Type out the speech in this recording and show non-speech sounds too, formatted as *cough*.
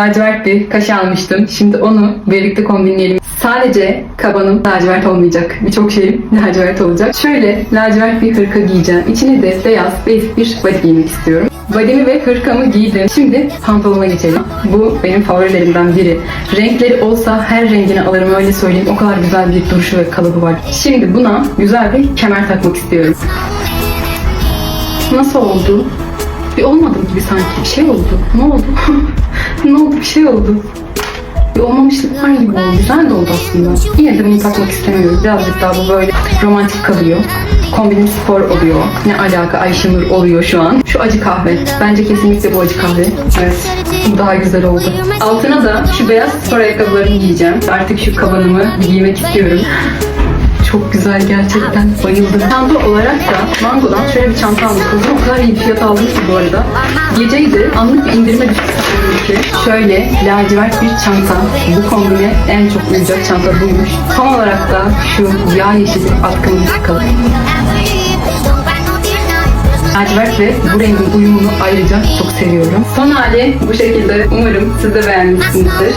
Lacivert bir kaş almıştım. Şimdi onu birlikte kombinleyelim. Sadece kabanım lacivert olmayacak. Birçok şeyim *laughs* lacivert olacak. Şöyle lacivert bir hırka giyeceğim. İçine de beyaz basic bir body giymek istiyorum. Bodymi ve hırkamı giydim. Şimdi pantolona geçelim. Bu benim favorilerimden biri. Renkleri olsa her rengini alırım öyle söyleyeyim. O kadar güzel bir duruşu ve kalıbı var. Şimdi buna güzel bir kemer takmak istiyorum. Nasıl oldu? Bir olmadım gibi sanki. Bir şey oldu. Ne oldu? Şey oldu. Bir olmamışlık var gibi oldu. Güzel de oldu aslında. Yine de bunu takmak istemiyorum. Birazcık daha bu böyle romantik kalıyor. Kombinim spor oluyor. Ne alaka Ayşenur oluyor şu an. Şu acı kahve. Bence kesinlikle bu acı kahve. Evet. Bu daha güzel oldu. Altına da şu beyaz spor ayakkabılarımı giyeceğim. Artık şu kabanımı giymek istiyorum. Çok güzel gerçekten bayıldım. Çanta olarak da Mango'dan şöyle bir çanta aldım. Kızım o kadar iyi fiyat aldım ki bu arada. Geceydi anlık bir sanırım ki. Şöyle lacivert bir çanta. Bu kombine en çok uyacak çanta buymuş. Tam olarak da şu yağ yeşili atkımı takalım. Lacivert ve bu rengin uyumunu ayrıca çok seviyorum. Son hali bu şekilde. Umarım siz de beğenmişsinizdir.